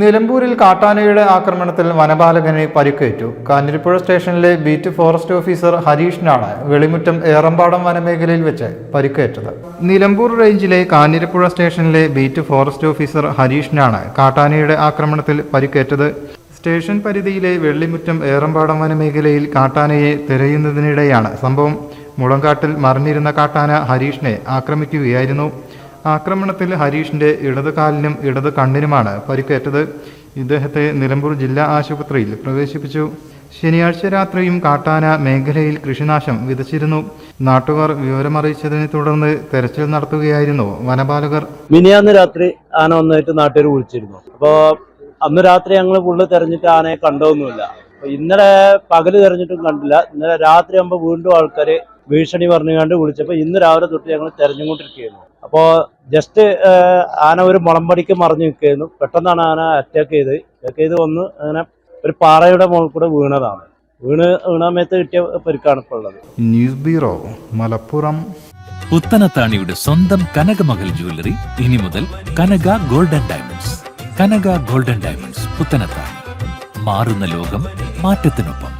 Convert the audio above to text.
നിലമ്പൂരിൽ കാട്ടാനയുടെ ആക്രമണത്തിൽ വനപാലകന് പരിക്കേറ്റു. കാഞ്ഞിരപ്പുഴ സ്റ്റേഷനിലെ ബീറ്റ് ഫോറസ്റ്റ് ഓഫീസർ ഹരീഷിനാണ് വെളിമുറ്റം ഏറമ്പാടം വനമേഖലയിൽ വെച്ച് പരിക്കേറ്റത്. നിലമ്പൂർ റേഞ്ചിലെ കാഞ്ഞിരപ്പുഴ സ്റ്റേഷനിലെ ബീറ്റ് ഫോറസ്റ്റ് ഓഫീസർ ഹരീഷിനാണ് കാട്ടാനയുടെ ആക്രമണത്തിൽ പരിക്കേറ്റത്. സ്റ്റേഷൻ പരിധിയിലെ വെള്ളിമുറ്റം ഏറമ്പാടം വനമേഖലയിൽ കാട്ടാനയെ തിരയുന്നതിനിടെയാണ് സംഭവം. മുളങ്കാട്ടിൽ മറിഞ്ഞിരുന്ന കാട്ടാന ഹരീഷിനെ ആക്രമിക്കുകയായിരുന്നു. ആക്രമണത്തിൽ ഹരീഷിന്റെ ഇടത് കാലിനും ഇടത് കണ്ണിനുമാണ് പരിക്കേറ്റത്. ഇദ്ദേഹത്തെ നിലമ്പൂർ ജില്ലാ ആശുപത്രിയിൽ പ്രവേശിപ്പിച്ചു. ശനിയാഴ്ച രാത്രിയും കാട്ടാന മേഖലയിൽ കൃഷിനാശം വിതച്ചിരുന്നു. നാട്ടുകാർ വിവരമറിയിച്ചതിനെ തുടർന്ന് തെരച്ചിൽ നടത്തുകയായിരുന്നു വനപാലകർ. മിനിയാന്ന് രാത്രി ആന വന്നിട്ട് നാട്ടുകാർ വിളിച്ചിരുന്നു. അപ്പോൾ അന്ന് രാത്രി ഞങ്ങൾ ഫുള്ള് തെരഞ്ഞിട്ട് ആനയെ കണ്ടതൊന്നുമില്ല. അപ്പൊ ഇന്നലെ പകൽ തെരഞ്ഞിട്ടും കണ്ടില്ല. ഇന്നലെ രാത്രി ആകുമ്പോൾ വീണ്ടും ആൾക്കാർ ഭീഷണി പറഞ്ഞുകൊണ്ട് വിളിച്ചപ്പോൾ ഇന്ന് രാവിലെ തൊട്ട് ഞങ്ങൾ തെരഞ്ഞുകൊണ്ടിരിക്കുകയായിരുന്നു അപ്പോൾ ജസ്റ്റ് ആന ഒരു മുളമ്പടിക്ക് മറിഞ്ഞു നിൽക്കുകയായിരുന്നു. പെട്ടെന്നാണ് ആന അറ്റാക്ക് ചെയ്ത്. അറ്റാക്ക് ചെയ്ത് വന്ന് അങ്ങനെ ഒരു പാറയുടെ മുകളിൽ കൂടെ വീണതാണ്. വീണ് വീണാമയത്ത് കിട്ടിയ പരിക്കാണ് ഇപ്പോൾ ഉള്ളത്. News bureau Malappuram. പുത്തനത്താണിയുടെ സ്വന്തം കനകമകൽ ജ്വല്ലറി ഇനി മുതൽ Kanaka golden diamonds. Kanaka golden diamonds Puthanathani. മാറുന്ന ലോകം മാറ്റത്തിനൊപ്പം.